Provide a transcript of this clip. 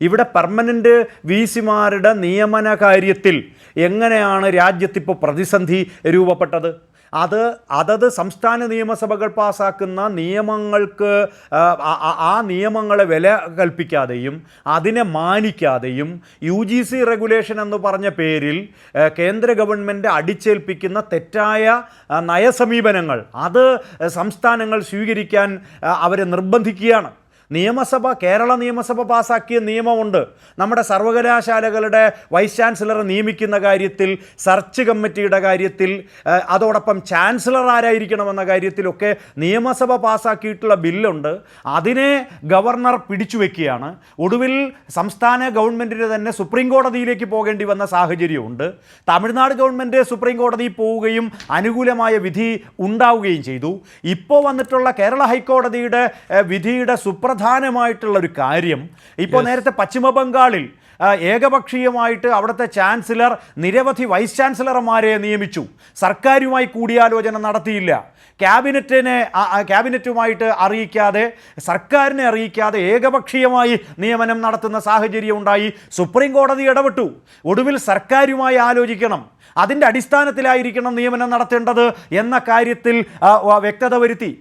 ഇവിടെ permanent V സിമാരുടെ നിയമന കാര്യത്തിൽ എങ്ങനെയാണ് രാജ്യത്തിപ്പോൾ പ്രതിസന്ധി രൂപപ്പെട്ടത്? അത് അതത് സംസ്ഥാന നിയമസഭകൾ പാസാക്കുന്ന നിയമങ്ങൾക്ക് ആ, നിയമങ്ങളെ വില കൽപ്പിക്കാതെയും അതിനെ മാനിക്കാതെയും യു ജി സി റെഗുലേഷൻ എന്ന് പറഞ്ഞ പേരിൽ കേന്ദ്ര ഗവൺമെന്റ് അടിച്ചേൽപ്പിക്കുന്ന തെറ്റായ നയസമീപനങ്ങൾ അത് സംസ്ഥാനങ്ങൾ സ്വീകരിക്കാൻ അവരെ നിർബന്ധിക്കുകയാണ്. നിയമസഭ കേരള നിയമസഭ പാസാക്കിയ നിയമമുണ്ട്. നമ്മുടെ സർവകലാശാലകളുടെ വൈസ് ചാൻസലറെ നിയമിക്കുന്ന കാര്യത്തിൽ സെർച്ച് കമ്മിറ്റിയുടെ കാര്യത്തിൽ അതോടൊപ്പം ചാൻസലർ ആരായിരിക്കണമെന്ന കാര്യത്തിലൊക്കെ നിയമസഭ പാസാക്കിയിട്ടുള്ള ബില്ലുണ്ട്. അതിനെ ഗവർണർ പിടിച്ചു വയ്ക്കുകയാണ് ഒടുവിൽ സംസ്ഥാന ഗവൺമെന്റിന് തന്നെ സുപ്രീം കോടതിയിലേക്ക് പോകേണ്ടി വന്ന സാഹചര്യമുണ്ട്. തമിഴ്നാട് ഗവൺമെന്റ് സുപ്രീം കോടതിയിൽ പോവുകയും അനുകൂലമായ വിധി ഉണ്ടാവുകയും ചെയ്തു. ഇപ്പോൾ വന്നിട്ടുള്ള കേരള ഹൈക്കോടതിയുടെ വിധിയുടെ വിധിയുടെ സുപ്രധാനമായിട്ടുള്ള ഒരു കാര്യം ഇപ്പോൾ നേരത്തെ പശ്ചിമ ബംഗാളിൽ ഏകപക്ഷീയമായിട്ട് അവിടുത്തെ ചാൻസലർ നിരവധി വൈസ് ചാൻസലർമാരെ നിയമിച്ചു. സർക്കാരുമായി കൂടിയാലോചന നടത്തിയില്ല. ക്യാബിനറ്റിനെ ക്യാബിനറ്റുമായിട്ട് അറിയിക്കാതെ സർക്കാരിനെ അറിയിക്കാതെ ഏകപക്ഷീയമായി നിയമനം നടത്തുന്ന സാഹചര്യം ഉണ്ടായി. സുപ്രീം കോടതി ഇടപെട്ടു. ഒടുവിൽ സർക്കാരുമായി ആലോചിക്കണം. അതിന്റെ അടിസ്ഥാനത്തിലായിരിക്കണം നിയമനം നടത്തേണ്ടത് എന്ന കാര്യത്തിൽ വ്യക്തത വരുത്തി.